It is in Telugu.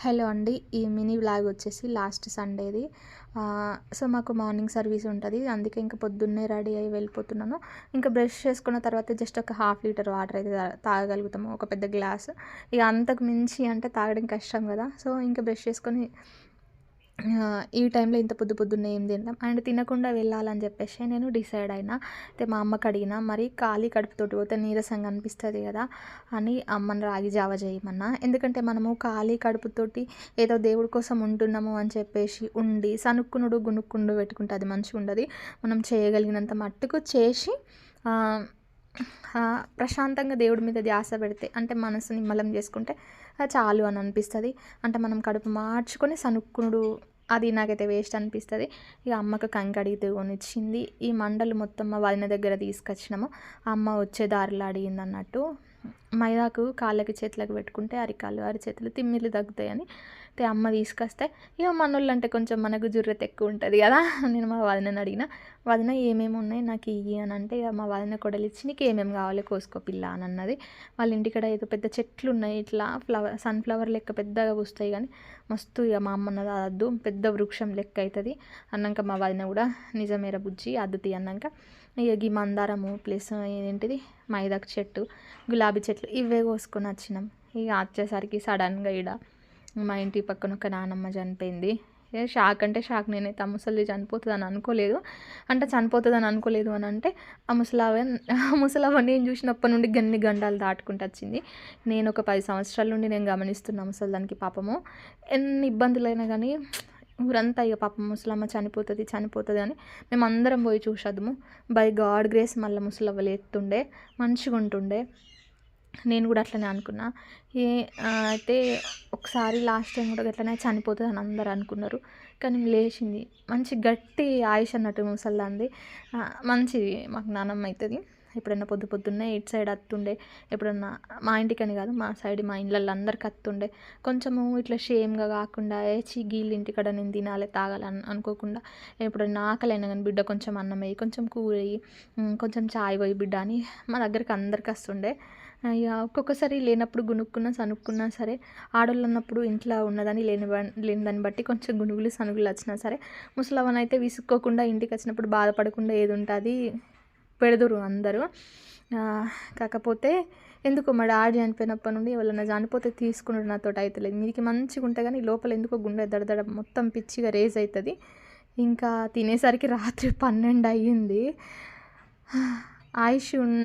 హలో అండి ఈ మినీ వ్లాగ్ వచ్చేసి లాస్ట్ సండేది. సో మాకు మార్నింగ్ సర్వీస్ ఉంటుంది అందుకే ఇంకా పొద్దున్నే రెడీ అయ్యి వెళ్ళిపోతున్నాను. ఇంకా బ్రష్ చేసుకున్న తర్వాత జస్ట్ ఒక హాఫ్ లీటర్ వాటర్ అయితే తాగగలుగుతాము ఒక పెద్ద గ్లాస్. ఇక అంతకు మించి అంటే తాగడం కష్టం కదా సో ఇంకా బ్రష్ చేసుకొని ఈ టైంలో ఇంత పొద్దు పొద్దున్నే ఏం తింటాం? అండ్ తినకుండా వెళ్ళాలని చెప్పేసి నేను డిసైడ్ అయినా. అయితే మా అమ్మకి అడిగిన మరి ఖాళీ కడుపుతోటి పోతే నీరసంగా అనిపిస్తుంది కదా అని అమ్మని రాగి జావ చేయమన్నా. ఎందుకంటే మనము ఖాళీ కడుపుతోటి ఏదో దేవుడి కోసం ఉంటున్నాము అని చెప్పేసి ఉండి సనుక్కునుడు గునుక్కుండు పెట్టుకుంటే అది మంచిగా ఉండదు మనం చేయగలిగినంత మట్టుకు చేసి ప్రశాంతంగా దేవుడి మీద ధ్యాస పెడితే అంటే మనసు నిమ్మలం చేసుకుంటే చాలు అని అనిపిస్తుంది. అంటే మనం కడుపు మార్చుకొని సనుక్కునుడు అది నాకైతే వేస్ట్ అనిపిస్తుంది. ఇక అమ్మకు కంకడిగి కొనిచ్చింది. ఈ మండలు మొత్తం మా వదిన దగ్గర తీసుకొచ్చినాము. అమ్మ వచ్చే దారిలో అడిగింది అన్నట్టు మైదాకు కాళ్ళకి చేతులకు పెట్టుకుంటే అరికాళ్ళు అరిచేతులు తిమ్మిళ్ళు తగ్గుతాయని అయితే అమ్మ తీసుకొస్తే ఇక మనోళ్ళు అంటే కొంచెం మనకు జుర్రత ఎక్కువ ఉంటుంది కదా నేను మా వదినని అడిగిన. వదిన ఏమేమి ఉన్నాయి నాకు ఇవి అని అంటే ఇక మా వదిన కొడలు ఇచ్చి నీకు ఏమేమి కావాలి కోసుకో పిల్ల అని అన్నది. వాళ్ళ ఇంటికడ ఏదో పెద్ద చెట్లు ఉన్నాయి ఇట్లా ఫ్లవర్ సన్ఫ్లవర్ లెక్క పెద్దగా పూస్తాయి కానీ మస్తు ఇక మా అమ్మ అన్నది అద్దు పెద్ద వృక్షం లెక్క అవుతుంది అన్నాక మా వదిన కూడా నిజమేర బుజ్జి అద్దుతి అన్నాక ఇక గీ మందారము ప్లస్ ఏంటిది మైదాకు చెట్టు గులాబీ చెట్లు ఇవే కోసుకొని వచ్చినాం. ఇక వచ్చేసరికి సడన్గా ఇడ మా ఇంటి పక్కన ఒక నానమ్మ చనిపోయింది. షాక్ అంటే షాక్ నేనైతే ఆ ముసలి చనిపోతుంది అని అనుకోలేదు. అంటే చనిపోతుంది అని అనుకోలేదు అని అంటే ఆ ముసలావ ఆ ముసలావ నేను చూసినప్పటి నుండి గన్ని గండాలు దాటుకుంటూ వచ్చింది. నేను ఒక పది సంవత్సరాల నుండి నేను గమనిస్తున్నాను ముసలిదానికి పాపము. ఎన్ని ఇబ్బందులైనా కానీ ఊరంతా ఇక పాపం ముసలమ్మ చనిపోతుంది చనిపోతుంది అని మేము అందరం పోయి చూసేద్దాము బై గాడ్ గ్రేస్ మళ్ళీ ముసలవ్వ లేతుండే మంచిగా ఉంటుండే నేను కూడా అట్లనే అనుకున్నా. ఏ అయితే ఒకసారి లాస్ట్ టైం కూడా అట్లనే చనిపోతుంది అని అందరు అనుకున్నారు. కానీ లేచింది. మంచి గట్టి ఆయుష్ అన్నట్టు ముసల్లాంది మంచిది మాకు నానమ్మ అవుతుంది ఎప్పుడైనా పొద్దు పొద్దున్నే ఇటు సైడ్ అత్తుండే. ఎప్పుడన్నా మా ఇంటికని కాదు మా సైడ్ మా ఇళ్ళల్లో అందరికి అత్తుండే. కొంచెము ఇట్లా షేమ్గా కాకుండా ఏ గీళ్ళు ఇంటికాడ నేను తినాలి తాగాలి అని అనుకోకుండా ఎప్పుడన్నా ఆకలైనా కానీ బిడ్డ కొంచెం అన్నం వేయి కొంచెం కూర వేయి కొంచెం చాయ్ పోయి బిడ్డ అని మా దగ్గరికి అందరికి వస్తుండే. అయ్యా ఒక్కొక్కసారి లేనప్పుడు గునుక్కున్నా సనుక్కున్నా సరే ఆడోళ్ళు ఉన్నప్పుడు ఇంట్లో ఉన్నదని లేని లేని దాన్ని బట్టి కొంచెం గునుగులు సనుగులు వచ్చినా సరే ముసలవన్ అయితే విసుక్కోకుండా ఇంటికి వచ్చినప్పుడు బాధపడకుండా ఏది ఉంటుంది? పెడదురు అందరూ. కాకపోతే ఎందుకో మరి ఆడి చనిపోయినప్పటి నుండి ఎవరైనా చనిపోతే తీసుకున్నాడు నాతో అవుతలేదు మీకు మంచిగా ఉంటే కానీ లోపల ఎందుకో గుండె దడదడ మొత్తం పిచ్చిగా రేజ్ అవుతుంది ఇంకా తినేసరికి రాత్రి పన్నెండు అయ్యింది. ఆయుష్